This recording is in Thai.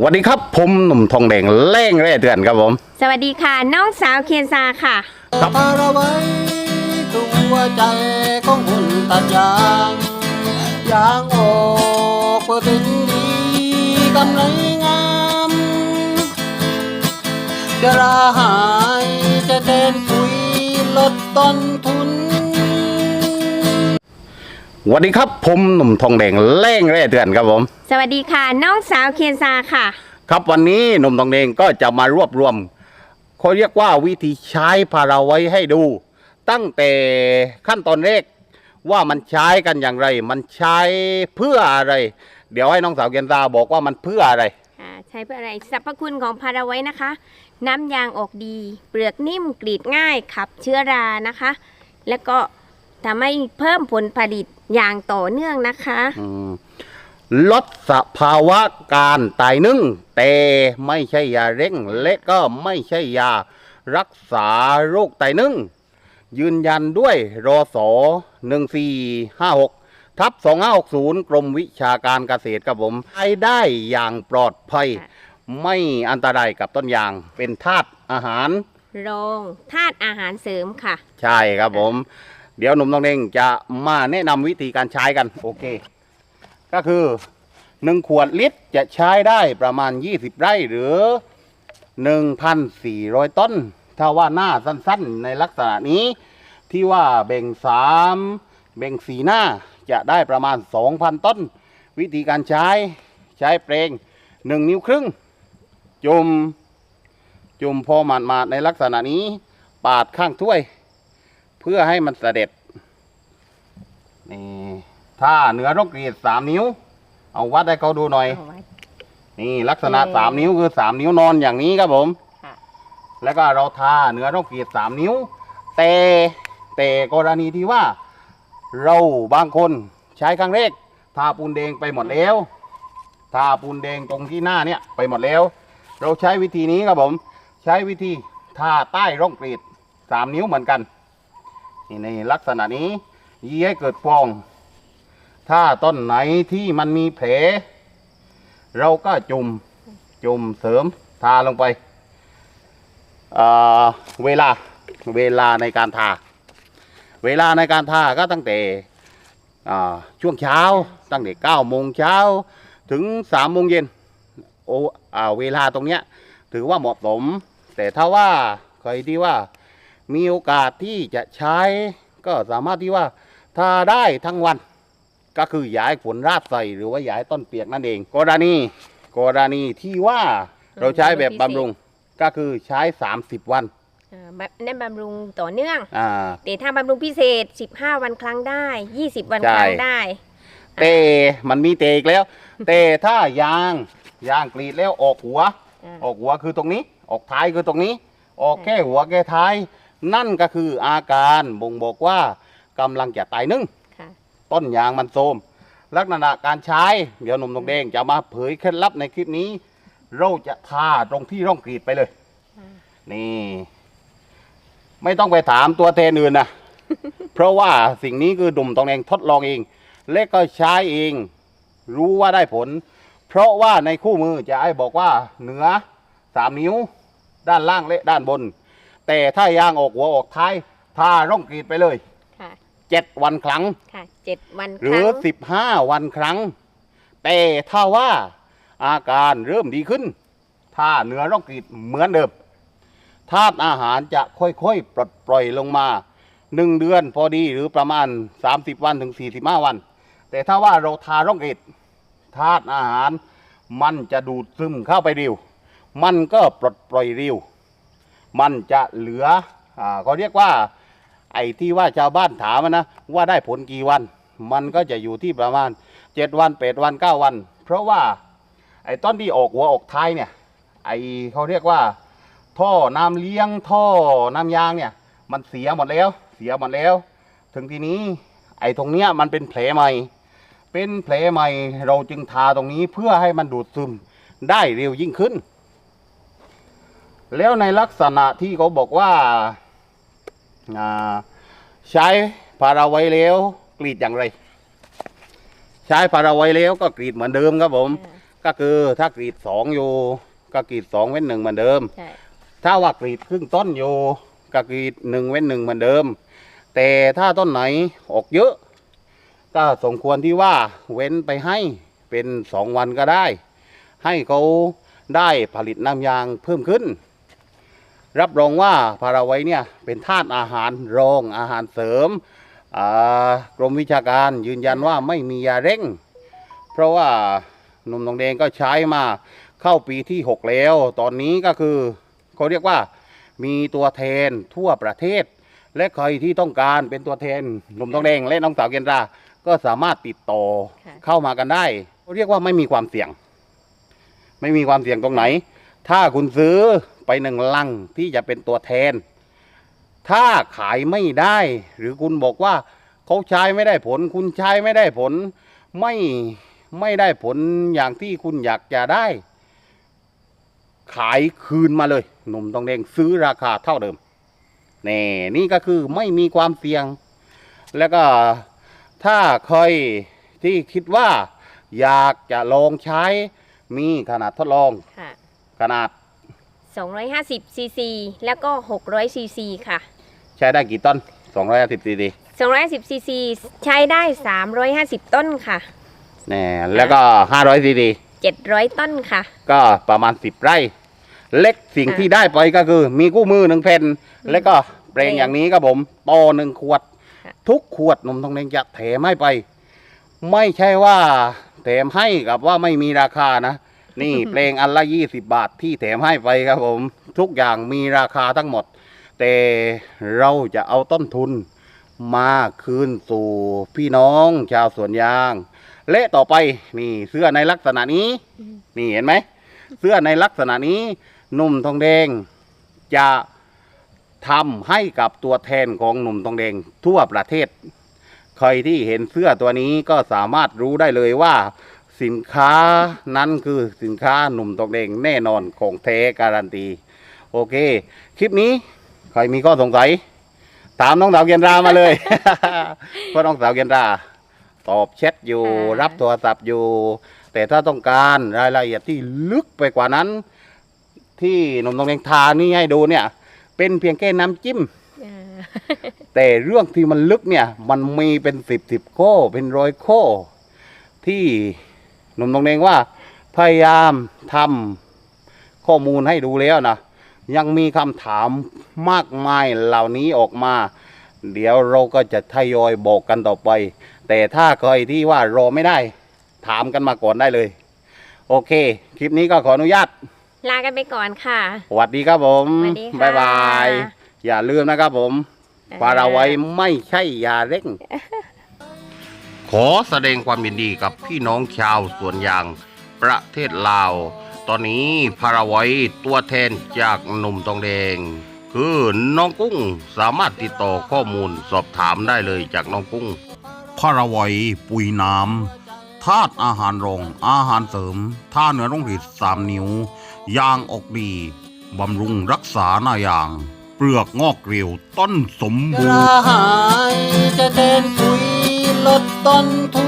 สวัสดีครับผมหนุ่มทองแดงเล่งเร่เตือนครับผม สวัสดีค่ะ น้องสาวเคียนซาค่ะครับพาเราไว้ตัวใจของหุ่นตัดยางยางออกเปอร์เซ็นต์ดีกำไรงามจะราหายจะเต้นปุ๋ยลดต้นทุน สวัสดีครับผมหนุ่มทองแดงเล่งเร่เตือนครับผม สวัสดีค่ะ น้องสาวเคียนซาค่ะ ครับวันนี้หนุ่มทองแดงก็จะมารวบรวมเขาเรียกว่าวิธีใช้พาราไว้ให้ดู ตั้งแต่ขั้นตอนแรกว่ามันใช้กันอย่างไร มันใช้เพื่ออะไร เดี๋ยวให้น้องสาวเกียนตาบอกว่ามันเพื่ออะไรอ่าใช้เพื่ออะไรสรรพคุณของพาราไว้นะคะ น้ำยางออกดี เปลือกนิ่มกรีดง่ายขับเชื้อรานะคะ แล้วก็ ทำให้เพิ่มผลผลิตอย่างต่อเนื่องนะคะอืมลดสภาวะการตายนึ่ง แต่ไม่ใช่ยาเร่ง และก็ไม่ใช่ยารักษาโรคไตนึ่ง ยืนยันด้วยรอสอ1456ทับ2560กรมวิชาการเกษตรครับผมใช้ได้อย่างปลอดภัยค่ะไม่อันตรายกับต้นยางเป็นธาตุอาหารรองธาตุอาหารเสริมค่ะ ใช่ครับผม เดี๋ยวหนุ่มตองเด้งจะมาแนะนำวิธีการใช้กันโอเค ก็คือหนึ่งขวดลิตรจะใช้ได้ประมาณ 20 ไร่หรือ 1,400 ต้น ถ้าว่าหน้าสั้นๆ ในลักษณะนี้ ที่ว่าแบ่งสามแบ่งสีหน้าจะได้ประมาณ 2,000 ต้น วิธีการใช้ใช้เปลงหนึ่งนิ้วครึ่ง จุ่มจุ่มพอหมาดๆในลักษณะนี้ ปาดข้างถ้วย เพื่อให้มันเสด็จนี่ถ้าเหนือรกกรีดสามนิ้ว เอาวัดให้เขาดูหน่อยนี่ลักษณะอืมสามนิ้วคือสามนิ้วนอนอย่างนี้ครับผมค่ะ แล้วก็เราทาเหนือรกกรีดสามนิ้ว แต่แต่กรณีที่ว่า เราบางคนใช้ครั้งแรกทาปูนแดงไปหมดแล้วทาปูนแดงตรงที่หน้าเนี่ยไปหมดแล้ว เราใช้วิธีนี้ครับผม ใช้วิธีทาใต้ร่องกรีดสามนิ้วเหมือนกัน นี่ในลักษณะนี้ยีให้เกิดฟอง ถ้าต้นไหนที่มันมีแผล เราก็จุ่มจุ่มเสริมทาลงไปเเวลาเวลาในการทา เวลาในการทาก็ตั้งแต่ช่วงเช้าตั้งแต่เก้าโมงเช้าถึงสามโมงเย็นโอเวลาตรงเนี้ยถือว่าเหมาะสม แต่ถ้าว่าใครที่ว่า มีโอกาสที่จะใช้ ก็สามารถที่ว่าทาได้ทั้งวัน ก็คือย้ายฝนราดใส่หรือว่าย้ายต้นเปียกนั่นเองกรณีกรณีที่ว่าเราใช้แบบบำรุงก็คือใช้ 30 วันอ่าแบบนั่นบำรุงต่อเนื่อง อ่า แต่ถ้าบำรุงพิเศษ 15 วันครั้งได้ 20 วันใช่ครั้งได้แต่มันมีเตอีกแล้วแต่ถ้ายางยางกรีดแล้วออกหัว อ่า ออกหัวคือตรงนี้ ออกท้ายคือตรงนี้ ออกแค่หัวแค่ท้าย นั่นก็คืออาการบ่งบอกว่ากำลังจะตายนึ่งค่ะต้นยางมันโทรมลักษณะการใช้ เดี๋ยวหนุ่มตรงแดงจะมาเผยเคล็ดลับในคลิปนี้ เราจะทาตรงที่ร่องกรีดไปเลยอ่านี่ ไม่ต้องไปถามตัวแทนอื่นนะ เพราะว่าสิ่งนี้คือดุมตองแดงทดลองเอง และก็ใช้เอง รู้ว่าได้ผล เพราะว่าในคู่มือจะให้บอกว่าเหนือสามนิ้ว ด้านล่างและด้านบน แต่ถ้ายางออกหัวออกท้ายทาร่องกรีดไปเลยค่ะเจ็ดวันครั้ง ค่ะเจ็ดวันหครืรั้อง สิบห้าวันครั้ง แต่ถ้าว่าอาการเริ่มดีขึ้น ถ้าเนื้อร่องกรีดเหมือนเดิมธาตุอาหารจะค่อยๆ ปลดปล่อยลงมาหนึ่งเดือนพอดีหรือประมาณ 30 วันถึง 45 วัน แต่ถ้าว่าเราทาร่องกรีดธาตุอาหารมันจะดูดซึมเข้าไปเร็ว มันก็ปลดปล่อยเร็ว มันจะเหลืออ่าเขาเรียกว่าไอ้ที่ว่าชาวบ้านถามนะว่าได้ผลกี่วัน มันก็จะอยู่ที่ประมาณเจ็ดวันแปดวันเก้าวัน เพราะว่าไอ้ต้นที่ออกหัวออกท้ายเนี่ยไอ้เขาเรียกว่า ท่อน้ำเลี้ยงท่อน้ำยางเนี่ยมันเสียหมดแล้ว เสียหมดแล้ว ถึงทีนี้ไอ้ตรงเนี้ยมันเป็นแผลใหม่ เป็นแผลใหม่เราจึงทาตรงนี้เพื่อให้มันดูดซึมได้เร็วยิ่งขึ้น แล้วในลักษณะที่เขาบอกว่าอ่าใช้พาราไว้แล้วกรีดอย่างไร ใช้พาราไว้แล้วก็กรีดเหมือนเดิมครับผมอ่าก็ก็คือถ้ากรีดสองอยู่ก็กรีดสองเว้นหนึ่งเหมือนเดิมใช่ถ้าว่ากรีดครึ่งต้นอยู่ก็กรีดหนึ่งเว้นหนึ่งเหมือนเดิม แต่ถ้าต้นไหนออกเยอะ ก็สมควรที่ว่าเว้นไปให้เป็นสองวันก็ได้ ให้เขาได้ผลิตน้ำยางเพิ่มขึ้น รับรองว่าพาราไว้เนี่ยเป็นธาตุอาหารรองอาหารเสริมอ่ากรมวิชาการยืนยันว่าไม่มียาเร่ง เพราะว่าหนุ่มทองแดงก็ใช้มาเข้าปีที่ 6 แล้ว ตอนนี้ก็คือเขาเรียกว่ามีตัวแทนทั่วประเทศ และใครที่ต้องการเป็นตัวแทนหนุ่มทองแดงและน้องสาวเกณราก็สามารถติดต่อค่ะเข้ามากันได้เขาเรียกว่าไม่มีความเสี่ยง ไม่มีความเสี่ยงตรงไหน ถ้าคุณซื้อไปหนึ่งลังที่จะเป็นตัวแทน ถ้าขายไม่ได้ หรือคุณบอกว่าเขาใช้ไม่ได้ผล คุณใช้ไม่ได้ผล ไม่ไม่ได้ผลอย่างที่คุณอยากจะได้ ขายคืนมาเลย หนุ่มทองแดงซื้อราคาเท่าเดิมนี่นี่ก็คือไม่มีความเสี่ยง แล้วก็ถ้าใครที่คิดว่า อยากจะลองใช้มีขนาดทดลองค่ะ ขนาด 250ซีซีแล้วก็600ซีซีค่ะใช้ได้กี่ต้น250ซีดี250ซีซีใช้ได้ 350 ต้นค่ะแน่แล้วก็ 500ซีดี700 ต้นค่ะ ก็ประมาณ 10 ไร่ เล็กสิ่งอ่าที่ได้ไปก็คือ มีกู้มือหนึ่งแผ่นแล้วก็เปลงเปลงอย่างนี้ครับผมต่อหนึ่งขวดค่ะทุกขวดนมทองแดงจะแถมให้ไป ไม่ใช่ว่าแถมให้กับว่าไม่มีราคานะ นี่เปลงอันละยี่สิบบาทที่แถมให้ไปครับผม ทุกอย่างมีราคาทั้งหมด แต่เราจะเอาต้นทุนมาคืนสู่พี่น้องชาวสวนยาง และต่อไปนี่เสื้อในลักษณะนี้ นี่เห็นไหม เสื้อในลักษณะนี้หนุ่มทองแดงจะทำให้กับตัวแทนของหนุ่มทองแดงทั่วประเทศ ใครที่เห็นเสื้อตัวนี้ก็สามารถรู้ได้เลยว่า สินค้านั้นคือสินค้าหนุ่มทองแดงแน่นอนของแท้การันตี โอเค คลิปนี้ ใครมีข้อสงสัย ถามน้องสาวเกียนรามาเลย เพราะน้องสาวเกียนราตอบแชทอยู่ค่ะรับโทรศัพท์อยู่ แต่ถ้าต้องการรายละเอียดที่ลึกไปกว่านั้น ที่หนุ่มทองแดงทานี่ให้ดูเนี่ย เป็นเพียงแค่น้ำจิ้มอ่าแต่เรื่องที่มันลึกเนี่ย มันมีเป็นสิบสิบข้อเป็นร้อยข้อที่ หนุ่มตรงเองว่า พยายามทำข้อมูลให้ดูแล้วนะยังมีคำถามมากมายเหล่านี้ออกมา เดี๋ยวเราก็จะทยอยบอกกันต่อไป แต่ถ้าใครที่ว่ารอไม่ได้ ถามกันมาก่อนได้เลย โอเค คลิปนี้ก็ขออนุญาต ลากันไปก่อนค่ะสวัสดีครับผมสวัสดีค่ะบ๊ายบาย อย่าลืมนะครับผมปลาราไว้ไม่ใช่ยาเร่ง ขอแสดงความยินดีกับพี่น้องชาวสวนยางประเทศลาว ตอนนี้พาราไว้ตัวแทนจากหนุ่มทองแดง คือน้องกุ้งสามารถติดต่อข้อมูลสอบถามได้เลยจากน้องกุ้งพาราไว้ปุ๋ยน้ำธาตุอาหารรองอาหารเสริมท่าเนื้อร่องหิดสามนิ้ว ยางออกดีบำรุงรักษาหน้ายาง เปลือกงอกเกลียวต้นสมกบูรระณ์ หายจะเดินปุ๋ยลดต้นทุน น